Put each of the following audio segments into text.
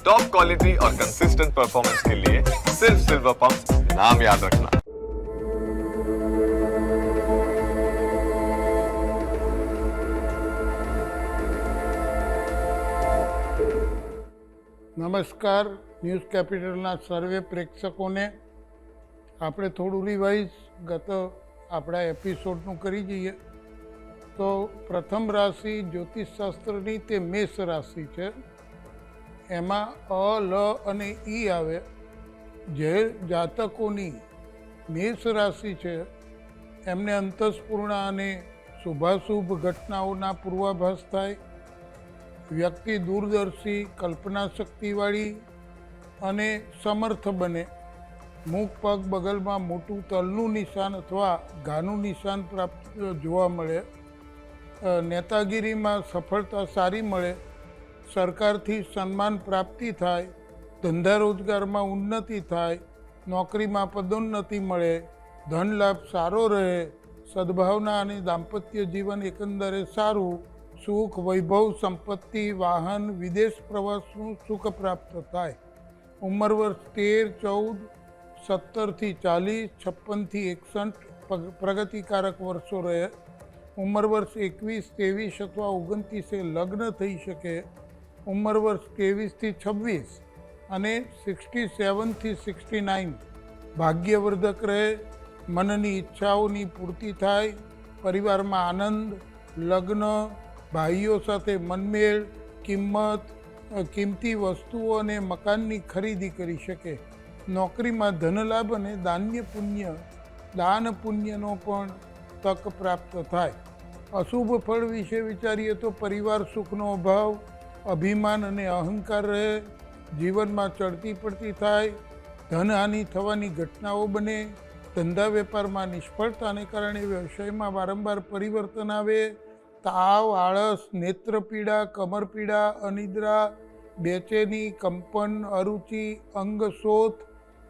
Top quality और consistent performance के लिए सिर्फ सिल्वर पंप नाम याद रखना નમસ્કાર ન્યૂઝ કેપિટલના સર્વે પ્રેક્ષકોને આપણે થોડું રિવાઇઝ ગત આપણા એપિસોડનું કરી જઈએ તો પ્રથમ રાશિ જ્યોતિષશાસ્ત્રની તે મેષ રાશિ છે એમાં અ, લ અને ઈ આવે. જે જાતકોની મેષ રાશિ છે, એમને અંતસ્પૂર્ણ અને શુભાશુભ ઘટનાઓના પૂર્વાભાસ થાય. વ્યક્તિ દૂરદર્શી કલ્પના શક્તિવાળી અને સમર્થ બને. મુખ પગ, બગલમાં મોટું તલનું નિશાન અથવા ઘાનું નિશાન પ્રાપ્ત જોવા મળે. નેતાગીરીમાં સફળતા સારી મળે. સરકારથી સન્માન પ્રાપ્તિ થાય, ધંધા રોજગારમાં ઉન્નતિ થાય, નોકરીમાં પદોન્નતિ મળે, ધન લાભ સારો રહે, સદભાવના અને દાંપત્ય જીવન એકંદરે સારું, સુખ, વૈભવ, સંપત્તિ, વાહન, વિદેશ પ્રવાસનું સુખ પ્રાપ્ત થાય. ઉંમર વર્ષ તેર, ચૌદ, સત્તરથી ચાલીસ, છપ્પનથી એકસઠ પ્રગતિકારક વર્ષો રહે. ઉંમર વર્ષ એકવીસ, ત્રેવીસ અથવા ઓગણત્રીસે લગ્ન થઈ શકે. ઉંમર વર્ષ ત્રેવીસથી છવ્વીસ અને સિક્સટી સેવનથી સિક્સટી નાઇન ભાગ્યવર્ધક રહે, મનની ઈચ્છાઓની પૂર્તિ થાય, પરિવારમાં આનંદ, લગ્ન, ભાઈઓ સાથે મનમેળ, કિંમત કિંમતી વસ્તુઓ અને મકાનની ખરીદી કરી શકે. નોકરીમાં ધનલાભ અને દાન્ય પુણ્ય, દાન પુણ્યનો પણ તક પ્રાપ્ત થાય. અશુભ ફળ વિશે વિચારીએ તો પરિવાર સુખનો અભાવ અભિમાન અને અહંકાર રહે, જીવનમાં ચડતી પડતી થાય ધનહાનિ થવાની ઘટનાઓ બને, ધંધા વેપારમાં નિષ્ફળતાને કારણે વ્યવસાયમાં વારંવાર પરિવર્તન આવે, તાવ, આળસ, નેત્રપીડા, કમરપીડા, અનિદ્રા, બેચેની, કંપન, અરુચિ, અંગશોથ,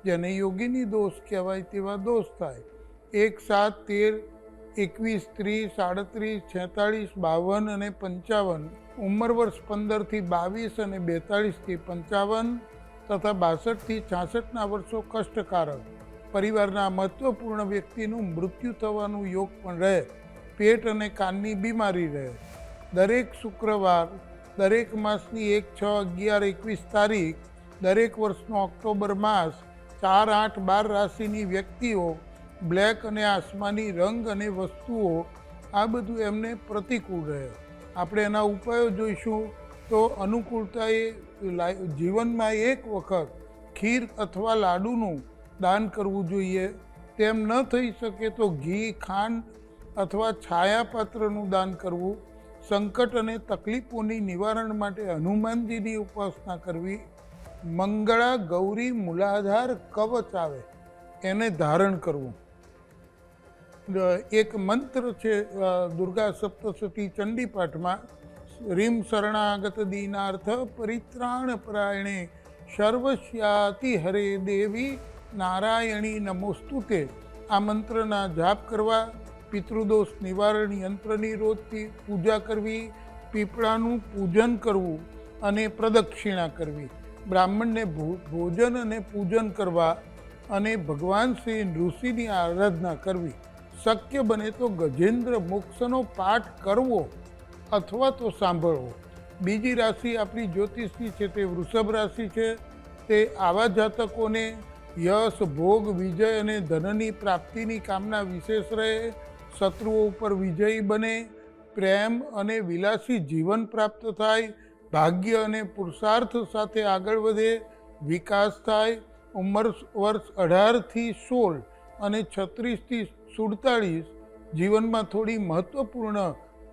જેને યોગીની દોષ કહેવાય તેવા દોષ થાય. એક સાત તેર, એકવીસ ત્રીસ, આડત્રીસ, છેતાળીસ, બાવન અને પંચાવન. ઉંમર વર્ષ પંદરથી બાવીસ અને બેતાળીસથી પંચાવન તથા બાસઠથી છાસઠના વર્ષો કષ્ટકારક. પરિવારના મહત્વપૂર્ણ વ્યક્તિનું મૃત્યુ થવાનું યોગ પણ રહે, પેટ અને કાનની બીમારી રહે. દરેક શુક્રવાર, દરેક માસની એક, છ, અગિયાર, એકવીસ તારીખ, દરેક વર્ષનો ઓક્ટોબર માસ, ચાર, આઠ, બાર રાશિની વ્યક્તિઓ, બ્લેક અને આસમાની રંગ અને વસ્તુઓ, આ બધું એમને પ્રતિકૂળ રહે. આપણે એના ઉપાયો જોઈશું તો અનુકૂળતા એ જીવનમાં એક વખત ખીર અથવા લાડુનું દાન કરવું જોઈએ. તેમ ન થઈ શકે તો ઘી, ખાંડ અથવા છાયાપાત્રનું દાન કરવું. સંકટ અને તકલીફોની નિવારણ માટે હનુમાનજીની ઉપાસના કરવી. મંગળા ગૌરી મૂલાધાર કવચ આવે, એને ધારણ કરવું. એક મંત્ર છે દુર્ગા સપ્તશતી ચંડીપાઠમાં, રીમ શરણાગત દીનાર્થ પરિત્રાણ પરાયણે સર્વસ્યાતિ હરે દેવી, નારાયણી નમોસ્તુતે. આ મંત્રના જાપ કરવા, પિતૃદોષ નિવારણ યંત્રની રોજથી પૂજા કરવી, પીપળાનું પૂજન કરવું અને પ્રદક્ષિણા કરવી. બ્રાહ્મણને ભોજન અને પૂજન કરવા અને ભગવાન શ્રી ઋષિની આરાધના કરવી. શક્ય બને તો ગજેન્દ્ર મોક્ષનો પાઠ કરવો અથવા તો સાંભળવો. બીજી રાશિ આપણી જ્યોતિષની છે, તે વૃષભ રાશિ છે. તે આવા જાતકોને યશ, ભોગ, વિજય અને ધનની પ્રાપ્તિની કામના વિશેષ રહે. શત્રુઓ ઉપર વિજયી બને, પ્રેમ અને વિલાસી જીવન પ્રાપ્ત થાય, ભાગ્ય અને પુરુષાર્થ સાથે આગળ વધે, વિકાસ થાય. ઉંમર વર્ષ અઢારથી સોળ અને છત્રીસથી સુડતાળીસ જીવનમાં થોડી મહત્વપૂર્ણ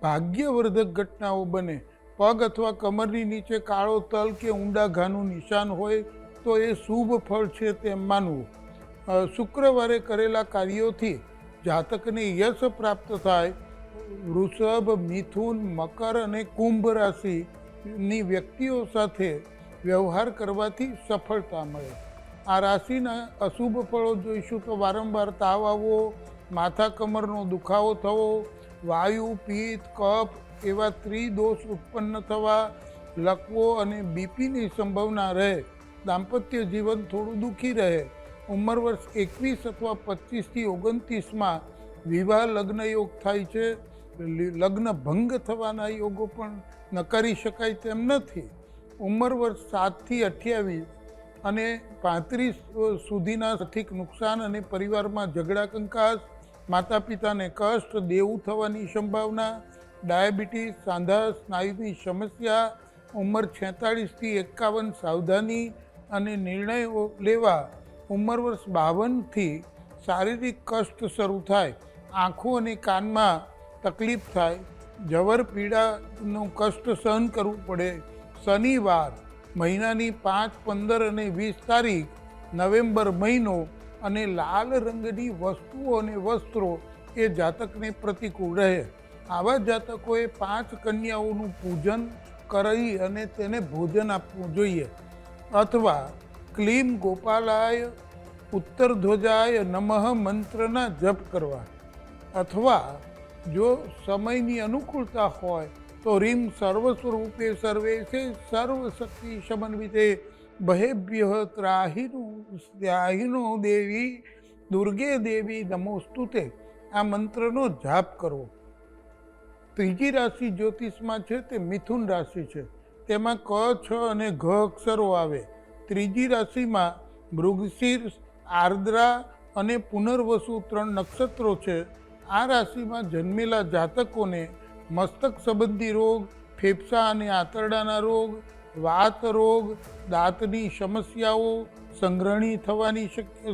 ભાગ્યવર્ધક ઘટનાઓ બને. પગ અથવા કમરની નીચે કાળો તલ કે ઊંડા ઘાનું નિશાન હોય તો એ શુભ ફળ છે તેમ માનવું. શુક્રવારે કરેલા કાર્યોથી જાતકને યશ પ્રાપ્ત થાય. વૃષભ, મિથુન, મકર અને કુંભ રાશિની વ્યક્તિઓ સાથે વ્યવહાર કરવાથી સફળતા મળે. આ રાશિના અશુભ ફળો જોઈશું તો વારંવાર તાવ આવવો માથા કમરનો દુખાવો થવો, વાયુ, પિત્ત, કફ એવા ત્રિદોષ ઉત્પન્ન થવા લકવો અને બીપીની સંભાવના રહે. દાંપત્ય જીવન થોડું દુઃખી રહે. ઉંમર વર્ષ એકવીસ અથવા પચીસથી ઓગણત્રીસમાં વિવાહ લગ્ન યોગ થાય છે. લગ્ન ભંગ થવાના યોગો પણ નકારી શકાય તેમ નથી. ઉંમર વર્ષ સાતથી અઠ્યાવીસ અને પાંત્રીસ સુધીના આર્થિક નુકસાન અને પરિવારમાં ઝઘડા, કંકાસ માતા પિતાને કષ્ટ દેવું થવાની સંભાવના, ડાયાબિટીસ, સાંધા, સ્નાયુની સમસ્યા, ઉંમર છેતાળીસથી એકાવન સાવધાની અને નિર્ણયો લેવા, ઉંમર વર્ષ બાવનથી શારીરિક કષ્ટ શરૂ થાય, આંખો અને કાનમાં તકલીફ થાય, જવર પીડાનું કષ્ટ સહન કરવું પડે. શનિવાર મહિનાની પાંચ, પંદર અને વીસ તારીખ નવેમ્બર મહિનો અને લાલ રંગની વસ્તુઓ અને વસ્ત્રો એ જાતકને પ્રતિકૂળ રહે. આવા જાતકોએ પાંચ કન્યાઓનું પૂજન કરી અને તેને ભોજન આપવું જોઈએ. અથવા ક્લીમ ગોપાલાય ઉત્તર ધ્વજાય નમઃ મંત્રના જપ કરવા. અથવા જો સમયની અનુકૂળતા હોય તો રીમ સર્વ સ્વરૂપે સર્વે છે સર્વશક્તિ સમન્વિતે બહેભ્ય ત્રાહિનું ત્રાહિનો દેવી દુર્ગે દેવી નમોસ્તુતે આ મંત્રનો જાપ કરવો। ત્રીજી રાશિ જ્યોતિષમાં છે તે મિથુન રાશિ છે। તેમાં ક, છ અને ઘ અક્ષરો આવે। ત્રીજી રાશિમાં મૃગશીર, આર્દ્રા અને પુનર્વસુ ત્રણ નક્ષત્રો છે। આ રાશિમાં જન્મેલા જાતકોને મસ્તક સંબંધી રોગ, ફેફસા અને આંતરડાના રોગ વાત રોગ, દાંતની સમસ્યાઓ, સંગ્રહણી થવાની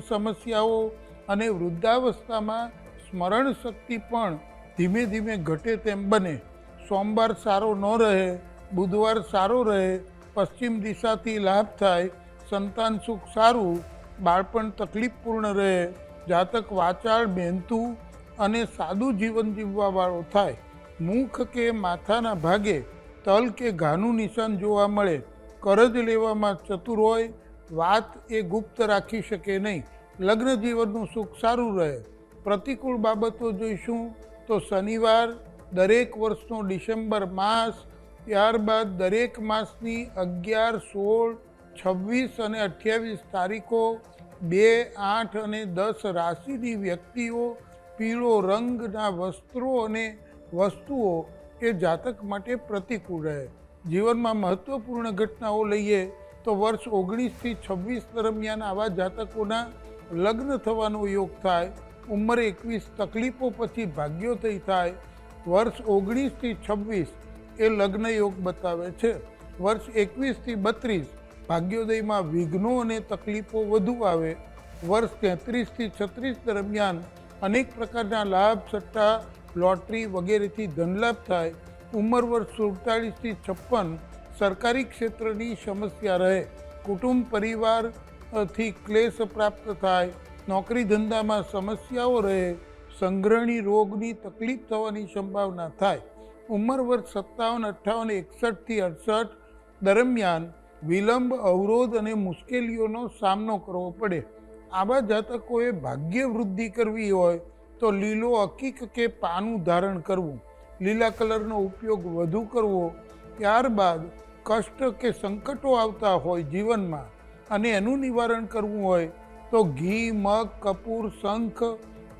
સમસ્યાઓ અને વૃદ્ધાવસ્થામાં સ્મરણ શક્તિ પણ ધીમે ધીમે ઘટે તેમ બને. સોમવાર સારો ન રહે, બુધવાર સારો રહે, પશ્ચિમ દિશાથી લાભ થાય, સંતાન સુખ સારું, બાળપણ તકલીફપૂર્ણ રહે, જાતક વાચાળ મહેનતું અને સાદું જીવન જીવવાવાળો થાય. મુખ કે માથાના ભાગે તલ કે ઘાનું નિશાન જોવા મળે, કરજ લેવામાં ચતુર હોય, વાત એ ગુપ્ત રાખી શકે નહીં. લગ્ન જીવનનું સુખ સારું રહે. પ્રતિકૂળ બાબતો જોઈશું તો શનિવાર, દરેક વર્ષનો ડિસેમ્બર માસ, ત્યારબાદ દરેક માસની અગિયાર, સોળ, છવ્વીસ અને અઠ્યાવીસ તારીખો, બે, આઠ અને દસ રાશિની વ્યક્તિઓ પીળો રંગના વસ્ત્રો અને વસ્તુઓ એ જાતક માટે પ્રતિકૂળ રહે. જીવનમાં મહત્વપૂર્ણ ઘટનાઓ લઈએ તો વર્ષ ઓગણીસથી છવ્વીસ દરમિયાન આવા જાતકોના લગ્ન થવાનો યોગ થાય, ઉંમર એકવીસ, તકલીફો પછી ભાગ્યોદય થાય. વર્ષ ઓગણીસથી છવ્વીસ એ લગ્ન યોગ બતાવે છે. વર્ષ એકવીસથી બત્રીસ ભાગ્યોદયમાં વિઘ્નો અને તકલીફો વધુ આવે. વર્ષ તેત્રીસથી છત્રીસ દરમિયાન અનેક પ્રકારના લાભ, સટ્ટા લોટરી વગેરેથી ધનલાભ થાય, ઉંમર વર્ષ સુડતાલીસથી છપ્પન સરકારી ક્ષેત્રની સમસ્યા રહે. કુટુંબ પરિવારથી ક્લેશ પ્રાપ્ત થાય, નોકરી ધંધામાં સમસ્યાઓ રહે સંગ્રહણી રોગની તકલીફ થવાની સંભાવના થાય. ઉંમર વર્ષ સત્તાવન, અઠ્ઠાવન એકસઠથી અડસઠ દરમિયાન વિલંબ, અવરોધ અને મુશ્કેલીઓનો સામનો કરવો પડે. આવા જાતકોએ ભાગ્ય વૃદ્ધિ કરવી હોય તો લીલો અકીક કે પાનું ધારણ કરવું, લીલા કલરનો ઉપયોગ વધુ કરવો, ત્યારબાદ કષ્ટ કે સંકટો આવતા હોય જીવનમાં અને એનું નિવારણ કરવું હોય, તો ઘી, મગ, કપૂર, શંખ,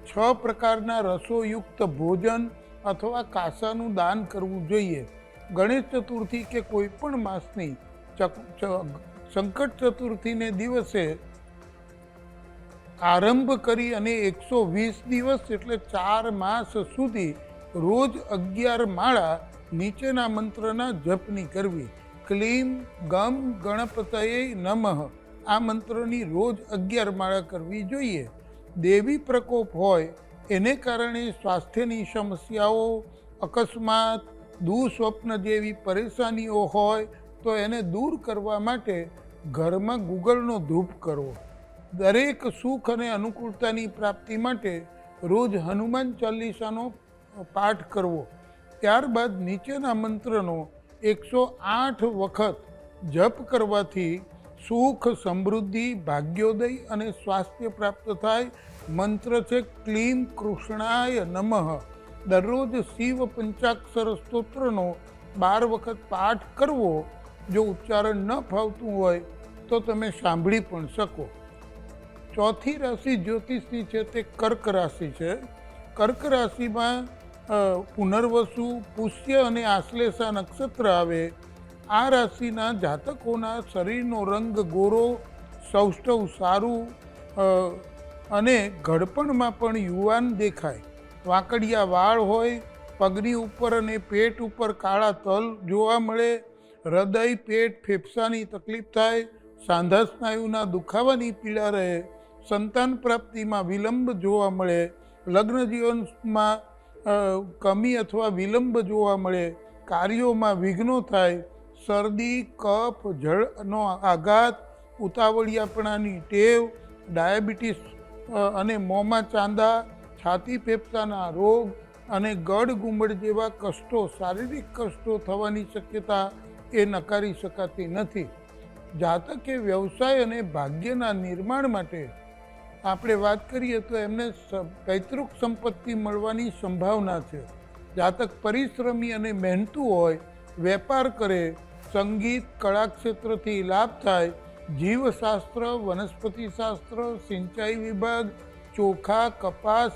છ પ્રકારના રસોયુક્ત ભોજન અથવા કાસાનું દાન કરવું જોઈએ. ગણેશ ચતુર્થી કે કોઈ પણ માસની સંકટ ચતુર્થીને દિવસે આરંભ કરી અને એકસો વીસ દિવસ એટલે ચાર માસ સુધી રોજ અગિયાર માળા નીચેના મંત્રના જપની કરવી. ક્લીમ ગમ ગણપતયે નમઃ. આ મંત્રની રોજ અગિયાર માળા કરવી જોઈએ. દેવી પ્રકોપ હોય એને કારણે સ્વાસ્થ્યની સમસ્યાઓ, અકસ્માત, દુઃસ્વપ્ન જેવી પરેશાનીઓ હોય તો એને દૂર કરવા માટે ઘરમાં ગૂગલનો ધૂપ કરવો દરેક સુખ અને અનુકૂળતાની પ્રાપ્તિ માટે રોજ હનુમાન ચાલીસાનો પાઠ કરવો. ત્યારબાદ નીચેના મંત્રનો એકસો આઠ વખત જપ કરવાથી સુખ, સમૃદ્ધિ, ભાગ્યોદય અને સ્વાસ્થ્ય પ્રાપ્ત થાય. મંત્ર છે ક્લીમ કૃષ્ણાય નમઃ. દરરોજ શિવ પંચાક્ષર સ્તોત્રનો બાર વખત પાઠ કરવો. જો ઉચ્ચારણ ન ફાવતું હોય, તો તમે સાંભળી પણ શકો. ચોથી રાશિ જ્યોતિષની છે તે કર્ક રાશિ છે. કર્ક રાશિમાં પુનર્વસુ, પુષ્ય અને આશ્લેષા નક્ષત્ર આવે. આ રાશિના જાતકોના શરીરનો રંગ ગોરો, સૌષ્ઠવ સારું અને ઘડપણમાં પણ યુવાન દેખાય. વાંકડિયા વાળ હોય, પગની ઉપર અને પેટ ઉપર કાળા તલ જોવા મળે. હૃદય, પેટ ફેફસાની તકલીફ થાય. સાંધા સ્નાયુના દુખાવાની પીડા રહે. સંતાન પ્રાપ્તિમાં વિલંબ જોવા મળે લગ્ન જીવનમાં કમી અથવા વિલંબ જોવા મળે, કાર્યોમાં વિઘ્નો થાય, શરદી, કફ, જળનો આઘાત, ઉતાવળિયાપણાની ટેવ, ડાયાબિટીસ અને મોંમાં ચાંદા, છાતી ફેફસાના રોગ અને ગઢ ગુંબળ જેવા કષ્ટો, શારીરિક કષ્ટો થવાની શક્યતા એ નકારી શકાતી નથી. જાતકે વ્યવસાય અને ભાગ્યના નિર્માણ માટે આપણે વાત કરીએ તો એમને પૈતૃક સંપત્તિ મળવાની સંભાવના છે. જાતક પરિશ્રમી અને મહેનતુ હોય, વેપાર કરે, સંગીત કળા ક્ષેત્રથી લાભ થાય, જીવશાસ્ત્ર વનસ્પતિશાસ્ત્ર સિંચાઈ વિભાગ, ચોખા, કપાસ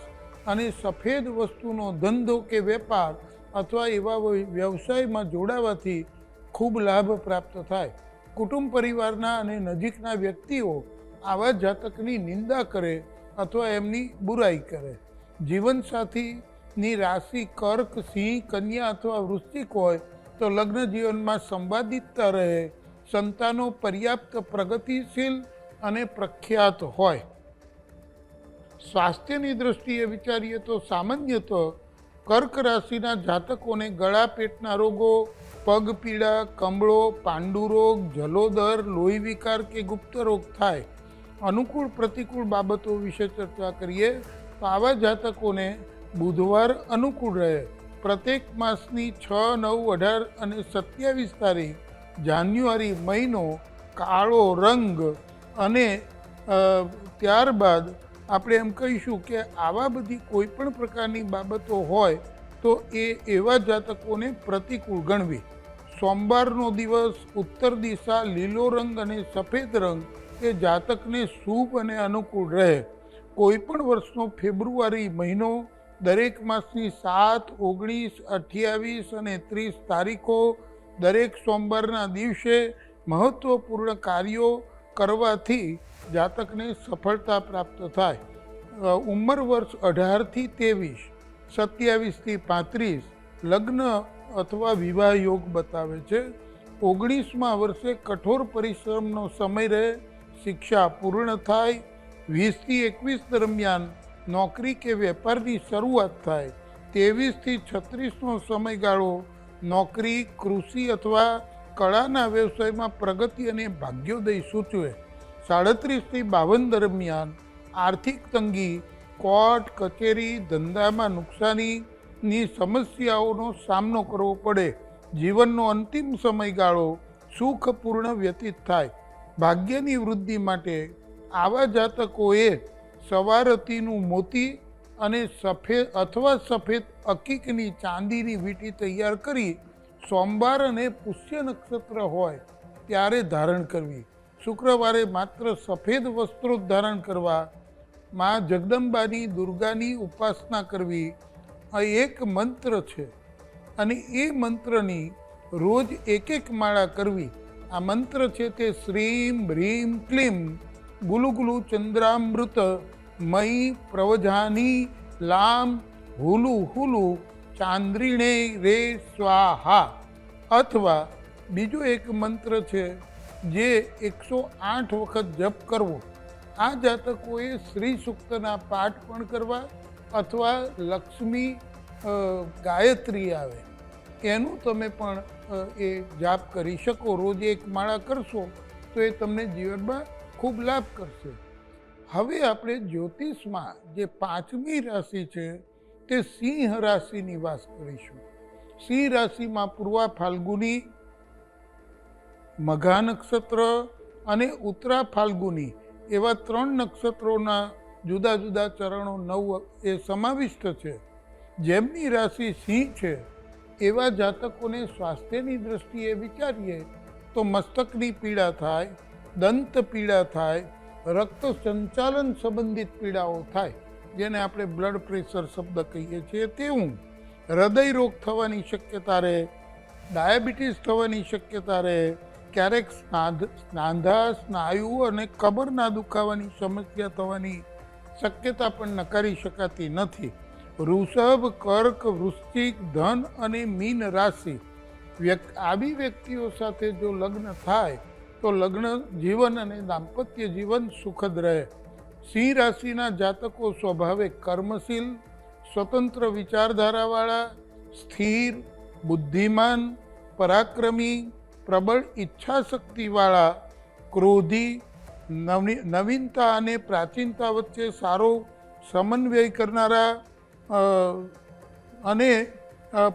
અને સફેદ વસ્તુનો ધંધો કે વેપાર અથવા એવા વ્યવસાયમાં જોડાવાથી ખૂબ લાભ પ્રાપ્ત થાય. કુટુંબ પરિવારના અને નજીકના વ્યક્તિઓ આવા જાતકની નિંદા કરે અથવા એમની બુરાઈ કરે. જીવનસાથીની રાશિ કર્ક, સિંહ, કન્યા અથવા વૃશ્ચિક હોય તો લગ્ન જીવનમાં સંવાદિતતા રહે, સંતાનો પર્યાપ્ત પ્રગતિશીલ અને પ્રખ્યાત હોય. સ્વાસ્થ્યની દ્રષ્ટિએ વિચારીએ તો સામાન્યતઃ કર્ક રાશિના જાતકોને ગળા પેટના રોગો, પગ પીડા, કમળો, પાંડુરોગ, જલોદર, લોહી વિકાર કે ગુપ્ત રોગ થાય. અનુકૂળ પ્રતિકૂળ બાબતો વિશે ચર્ચા કરીએ, તો આવા જાતકોને બુધવાર અનુકૂળ રહે. પ્રત્યેક માસની છ, નવ, અઢાર અને સત્યાવીસ તારીખ જાન્યુઆરી મહિનો કાળો રંગ અને ત્યારબાદ આપણે એમ કહીશું કે આવા બધી કોઈ પણ પ્રકારની બાબતો હોય, તો એ એવા જાતકોને પ્રતિકૂળ ગણવી. સોમવારનો દિવસ ઉત્તર દિશા લીલો રંગ અને સફેદ રંગ એ જાતકને શુભ અને અનુકૂળ રહે કોઈ પણ વર્ષનો ફેબ્રુઆરી મહિનો દરેક માસની સાત, ઓગણીસ, અઠ્યાવીસ અને ત્રીસ તારીખો દરેક સોમવારના દિવસે મહત્ત્વપૂર્ણ કાર્યો કરવાથી જાતકને સફળતા પ્રાપ્ત થાય. ઉંમર વર્ષ અઢારથી ત્રેવીસ, સત્યાવીસથી પાંત્રીસ, લગ્ન અથવા વિવાહ યોગ બતાવે છે. ઓગણીસમાં વર્ષે કઠોર પરિશ્રમનો સમય રહે શિક્ષા પૂર્ણ થાય, વીસથી એકવીસ દરમિયાન નોકરી કે વેપારની શરૂઆત થાય, ત્રેવીસથી છત્રીસનો સમયગાળો નોકરી, કૃષિ અથવા કળાના વ્યવસાયમાં પ્રગતિ અને ભાગ્યોદય સૂચવે. સાડત્રીસથી બાવન દરમિયાન આર્થિક તંગી, કોર્ટ, કચેરી, ધંધામાં નુકસાનીની સમસ્યાઓનો સામનો કરવો પડે. જીવનનો અંતિમ સમયગાળો સુખપૂર્ણ વ્યતીત થાય. ભાગ્યની વૃદ્ધિ માટે આવા જાતકોએ સવારતીનું મોતી અને સફેદ અથવા સફેદ અકીકની ચાંદીની વીંટી તૈયાર કરી સોમવાર અને પુષ્ય નક્ષત્ર હોય ત્યારે ધારણ કરવી. શુક્રવારે માત્ર સફેદ વસ્ત્રો ધારણ કરવા, માં જગદંબાની દુર્ગાની ઉપાસના કરવી આ એક મંત્ર છે. અને એ મંત્રની રોજ એક એક માળા કરવી. આ મંત્ર છે તે શ્રીમ હ્રીમ ક્લીમ ગુલુગુલુ ચંદ્રામૃત મય પ્રવજાની લામ હુલુ હુલુ ચાંદ્રીણે રે સ્વાહા અથવા બીજો એક મંત્ર છે જે એકસો આઠ વખત જપ કરવો. આ જાતકોએ શ્રી સૂક્તના પાઠ પણ કરવા અથવા લક્ષ્મી ગાયત્રી આવે. એનું તમે પણ એ જાપ કરી શકો, રોજ એક માળા કરશો, તો એ તમને જીવનમાં ખૂબ લાભ કરશે. હવે આપણે જ્યોતિષમાં જે પાંચમી રાશિ છે, તે સિંહ રાશિની વાત કરીશું. સિંહ રાશિમાં પૂર્વા ફાલ્ગુની, મઘા નક્ષત્ર અને ઉત્તરા ફાલ્ગુની, એવા ત્રણ નક્ષત્રોના જુદા જુદા ચરણો નવ એ સમાવિષ્ટ છે. જેમની રાશિ સિંહ છે એવા જાતકોને સ્વાસ્થ્યની દ્રષ્ટિએ વિચારીએ તો મસ્તકની પીડા થાય, દંત પીડા થાય, રક્ત સંચાલન સંબંધિત પીડાઓ થાય, જેને આપણે બ્લડ પ્રેશર શબ્દ કહીએ છીએ તેવું હૃદય રોગ થવાની શક્યતા રહે, ડાયાબિટીસ થવાની શક્યતા રહે, ક્યારેક સ્નાધ, સ્નાંધા, સ્નાયુ અને કબરના દુખાવાની સમસ્યા થવાની શક્યતા પણ નકારી શકાતી નથી. વૃષભ કર્ક, વૃશ્ચિક, ધન અને મીન રાશિ. વ્યક્તિ આવી વ્યક્તિઓ સાથે જો લગ્ન થાય, તો લગ્ન જીવન અને દાંપત્ય જીવન સુખદ રહે. સિંહ રાશિના જાતકો સ્વભાવે કર્મશીલ, સ્વતંત્ર વિચારધારાવાળા, સ્થિર, બુદ્ધિમાન, પરાક્રમી, પ્રબળ ઈચ્છાશક્તિવાળા, ક્રોધી, નવી, નવીનતા અને પ્રાચીનતા વચ્ચે સારો સમન્વય કરનારા અને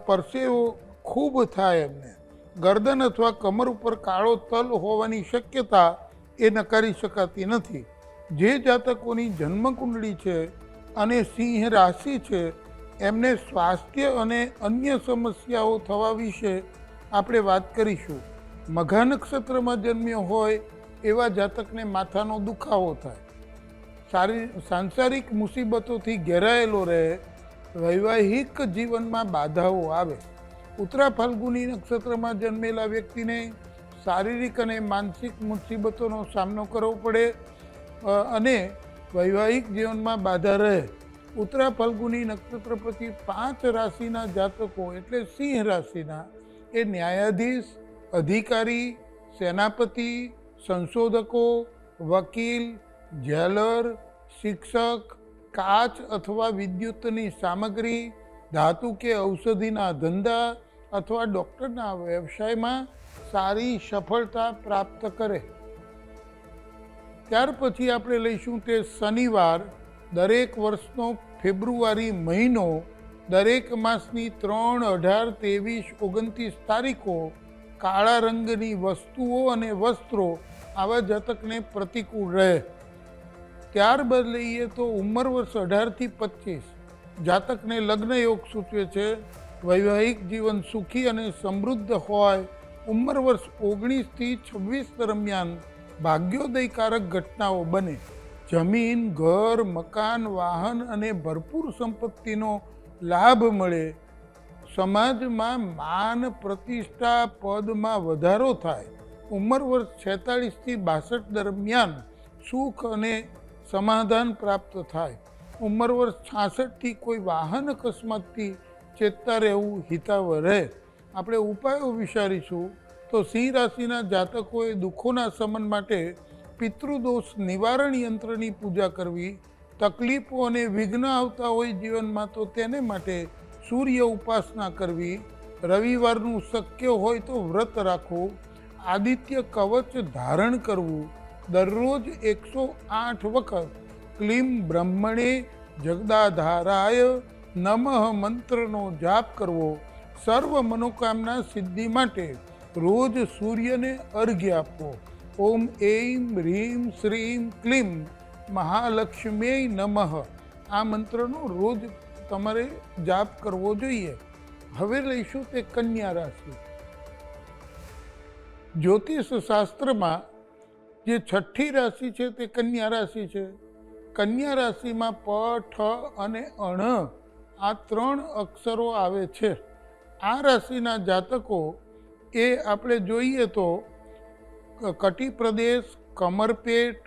પરસેવો ખૂબ થાય એમને. ગરદન અથવા કમર ઉપર કાળો તલ હોવાની શક્યતા એ નકારી શકાતી નથી. જે જાતકોની જન્મકુંડળી છે અને સિંહ રાશિ છે, એમને સ્વાસ્થ્ય અને અન્ય સમસ્યાઓ થવા વિશે આપણે વાત કરીશું. મઘા નક્ષત્રમાં જન્મ્યો હોય એવા જાતકને માથાનો દુખાવો થાય. સારી, સાંસારિક મુસીબતોથી ઘેરાયેલો રહે વૈવાહિક જીવનમાં બાધાઓ આવે. ઉત્તરા ફાલ્ગુની નક્ષત્રમાં જન્મેલા વ્યક્તિને શારીરિક અને માનસિક મુસીબતોનો સામનો કરવો પડે અને વૈવાહિક જીવનમાં બાધા રહે. ઉત્તરા ફાલ્ગુની નક્ષત્ર પછી પાંચ રાશિના જાતકો એટલે સિંહ રાશિના એ ન્યાયાધીશ, અધિકારી, સેનાપતિ, સંશોધકો, વકીલ, જેલર, શિક્ષક કાચ અથવા વિદ્યુતની સામગ્રી, ધાતુ કે ઔષધિના ધંધા અથવા ડૉક્ટરના વ્યવસાયમાં સારી સફળતા પ્રાપ્ત કરે. ત્યાર પછી આપણે લઈશું તે શનિવાર, દરેક વર્ષનો ફેબ્રુઆરી મહિનો, દરેક માસની ત્રણ અઢાર ત્રેવીસ ઓગણત્રીસ તારીખો કાળા રંગની વસ્તુઓ અને વસ્ત્રો આવા જાતકને પ્રતિકૂળ રહે. ત્યારબાદ લઈએ તો ઉંમર વર્ષ અઢારથી પચીસ. જાતકને લગ્ન યોગ સૂચવે છે, વૈવાહિક જીવન સુખી અને સમૃદ્ધ હોય. ઉંમર વર્ષ ઓગણીસથી છવ્વીસ દરમિયાન ભાગ્યોદયકારક ઘટનાઓ બને. જમીન, ઘર, મકાન, વાહન અને ભરપૂર સંપત્તિનો લાભ મળે. સમાજમાં માન પ્રતિષ્ઠા પદમાં વધારો થાય. ઉંમર વર્ષ છેતાળીસથી બાસઠ દરમિયાન સુખ અને સમાધાન પ્રાપ્ત થાય. ઉંમર વર્ષ છાસઠથી કોઈ વાહન અકસ્માતથી ચેતતા રહેવું હિતાવ રહે. આપણે ઉપાયો વિચારીશું તો સિંહ રાશિના જાતકોએ દુઃખોના શમન માટે પિતૃદોષ નિવારણ યંત્રની પૂજા કરવી, તકલીફો અને વિઘ્ન આવતા હોય જીવનમાં તો તેને માટે સૂર્ય ઉપાસના કરવી, રવિવારનું શક્ય હોય તો વ્રત રાખવું, આદિત્ય કવચ ધારણ કરવું દરરોજ એકસો આઠ વખત ક્લીમ બ્રહ્મણે જગદાધારાય નમઃ મંત્રનો જાપ કરવો. સર્વ મનોકામના સિદ્ધિ માટે રોજ સૂર્યને અર્ઘ્ય આપવો. ઓમ એમ હ્રીમ શ્રીમ ક્લીમ મહાલક્ષ્મી નમઃ. આ મંત્રનો રોજ તમારે જાપ કરવો જોઈએ. હવે લઈશું તે કન્યા રાશિ. જ્યોતિષ શાસ્ત્રમાં જે છઠ્ઠી રાશિ છે તે કન્યા રાશિ છે. કન્યા રાશિમાં પ ઠ અને અણ આ ત્રણ અક્ષરો આવે છે. આ રાશિના જાતકો એ આપણે જોઈએ તો કટી પ્રદેશ, કમરપેટ,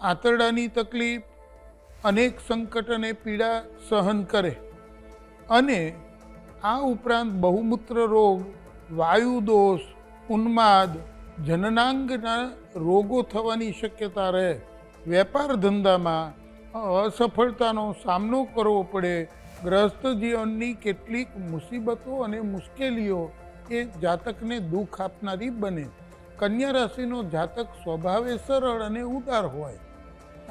આંતરડાની તકલીફ, અનેક સંકટ અને પીડા સહન કરે. અને આ ઉપરાંત બહુમૂત્ર રોગ, વાયુ દોષ, ઉન્માદ, જનનાંગના રોગો થવાની શક્યતા રહે. વેપાર ધંધામાં અસફળતાનો સામનો કરવો પડે. ગ્રસ્ત જીવનની કેટલીક મુસીબતો અને મુશ્કેલીઓ એ જાતકને દુઃખ આપનારી બને. કન્યા રાશિનો જાતક સ્વભાવે સરળ અને ઉદાર હોય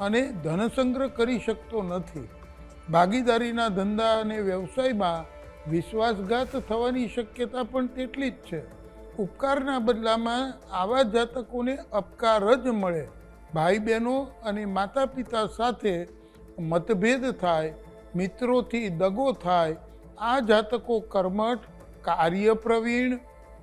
અને ધન સંગ્રહ કરી શકતો નથી. ભાગીદારીના ધંધા અને વ્યવસાયમાં વિશ્વાસઘાત થવાની શક્યતા પણ તેટલી જ છે. ઉપકારના બદલામાં આવા જાતકોને અપકાર જ મળે. ભાઈ બહેનો અને માતા પિતા સાથે મતભેદ થાય, મિત્રોથી દગો થાય, આ જાતકો કર્મઠ, કાર્યપ્રવીણ,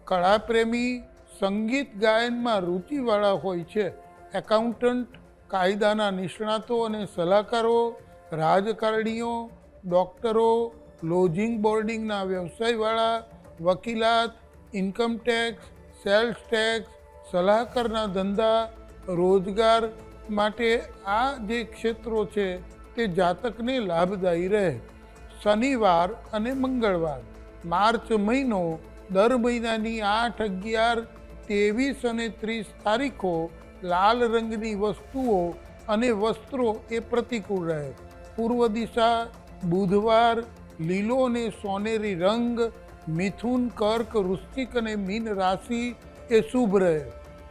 કળાપ્રેમી, સંગીત ગાયનમાં રુચિવાળા હોય છે. એકાઉન્ટન્ટ, કાયદાના નિષ્ણાતો અને સલાહકારો, રાજકારણીઓ, ડૉક્ટરો, લોજિંગ બોર્ડિંગના વ્યવસાયવાળા, વકીલાત ઇન્કમ ટેક્સ, સેલ્સ ટેક્સ સલાહકારના ધંધા, રોજગાર માટે આ જે ક્ષેત્રો છે તે જાતકને લાભદાયી રહે. શનિવાર અને મંગળવાર, માર્ચ મહિનો, દર મહિનાની આઠ અગિયાર, ત્રેવીસ અને ત્રીસ તારીખો લાલ રંગની વસ્તુઓ અને વસ્ત્રો એ પ્રતિકૂળ રહે. પૂર્વ દિશા, બુધવાર, લીલો અને સોનેરી રંગ મિથુન, કર્ક વૃશ્ચિક અને મીન રાશિ એ શુભ રહે.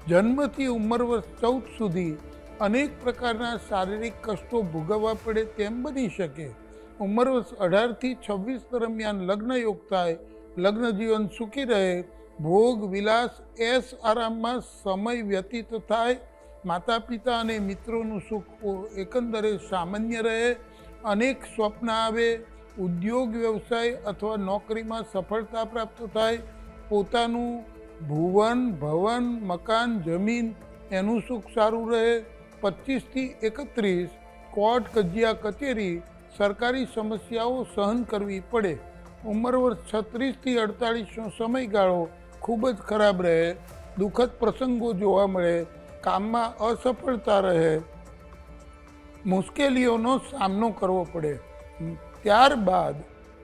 જન્મથી ઉંમર વર્ષ ચૌદ સુધી અનેક પ્રકારના શારીરિક કષ્ટો ભોગવવા પડે તેમ બની શકે. ઉંમર વર્ષ અઢારથી છવ્વીસ દરમિયાન લગ્ન યોગ થાય લગ્ન જીવન સુખી રહે, ભોગ, વિલાસ, એસ આરામમાં સમય વ્યતીત થાય માતા પિતા અને મિત્રોનું સુખ એકંદરે સામાન્ય રહે, અનેક સ્વપ્ન આવે ઉદ્યોગ વ્યવસાય અથવા નોકરીમાં સફળતા પ્રાપ્ત થાય, પોતાનું ભુવન, ભવન, મકાન, જમીન એનું સુખ સારું રહે. પચીસથી એકત્રીસ કોર્ટ, કજિયા, કચેરી સરકારી સમસ્યાઓ સહન કરવી પડે. ઉંમર વર્ષ છત્રીસથી અડતાળીસનો સમયગાળો ખૂબ જ ખરાબ રહે. દુઃખદ પ્રસંગો જોવા મળે. કામમાં અસફળતા રહે. મુશ્કેલીઓનો સામનો કરવો પડે. ત્યારબાદ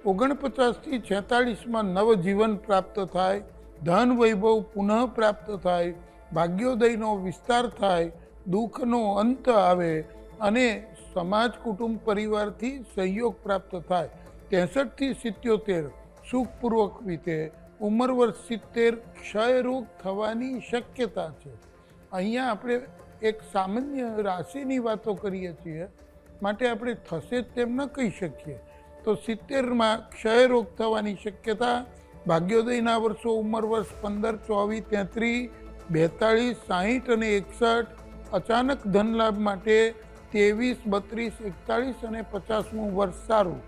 ઓગણપચાસથી છેતાળીસમાં નવજીવન પ્રાપ્ત થાય, ધન વૈભવ પુનઃ પ્રાપ્ત થાય, ભાગ્યોદયનો વિસ્તાર થાય, દુઃખનો અંત આવે અને સમાજ, કુટુંબ, પરિવારથી સહયોગ પ્રાપ્ત થાય. ત્રેસઠથી સિત્યોતેર, સુખપૂર્વક રીતે ઉંમર વર્ષ સિત્તેર, ક્ષયરોગ થવાની શક્યતા છે. અહીંયા આપણે એક સામાન્ય રાશિની વાતો કરીએ છીએ. માટે આપણે થશે જ તેમ ન કહી શકીએ. તો સિત્તેરમાં ક્ષય રોગ થવાની શક્યતા, ભાગ્યોદયના વર્ષો, ઉંમર વર્ષ પંદર, ચોવીસ, તેત્રીસ, બેતાળીસ, સાહીઠ અને એકસઠ, અચાનક ધનલાભ માટે ત્રેવીસ, બત્રીસ, એકતાળીસ અને પચાસમું વર્ષ સારું.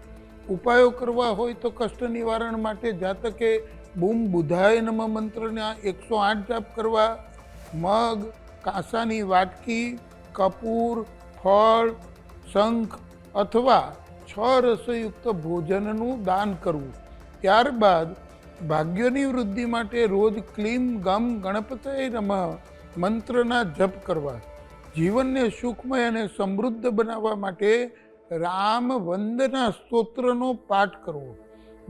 ઉપાયો કરવા હોય તો કષ્ટ નિવારણ માટે જાતકે બૂમ બુધાય નમ મંત્રના એકસો આઠ જાપ કરવા. મગ, કાંસાની વાટકી, કપૂર, ફળ શંખ અથવા છ રસોયુક્ત ભોજનનું દાન કરવું. ત્યારબાદ ભાગ્યની વૃદ્ધિ માટે રોજ ક્લીમ ગમ ગણપતય નમઃ મંત્રના જપ કરવા. જીવનને સુખમય અને સમૃદ્ધ બનાવવા માટે રામ વંદના સ્તોત્રનો પાઠ કરવો.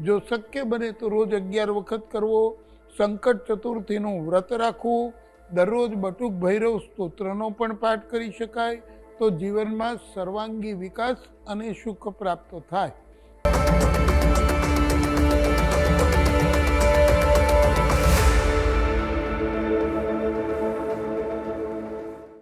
જો શક્ય બને તો રોજ અગિયાર વખત કરવો. સંકટ ચતુર્થીનું વ્રત રાખવું. દરરોજ બટુક ભૈરવ સ્તોત્રનો પણ પાઠ કરી શકાય. તો જીવનમાં સર્વાંગી વિકાસ અને સુખ પ્રાપ્ત થાય.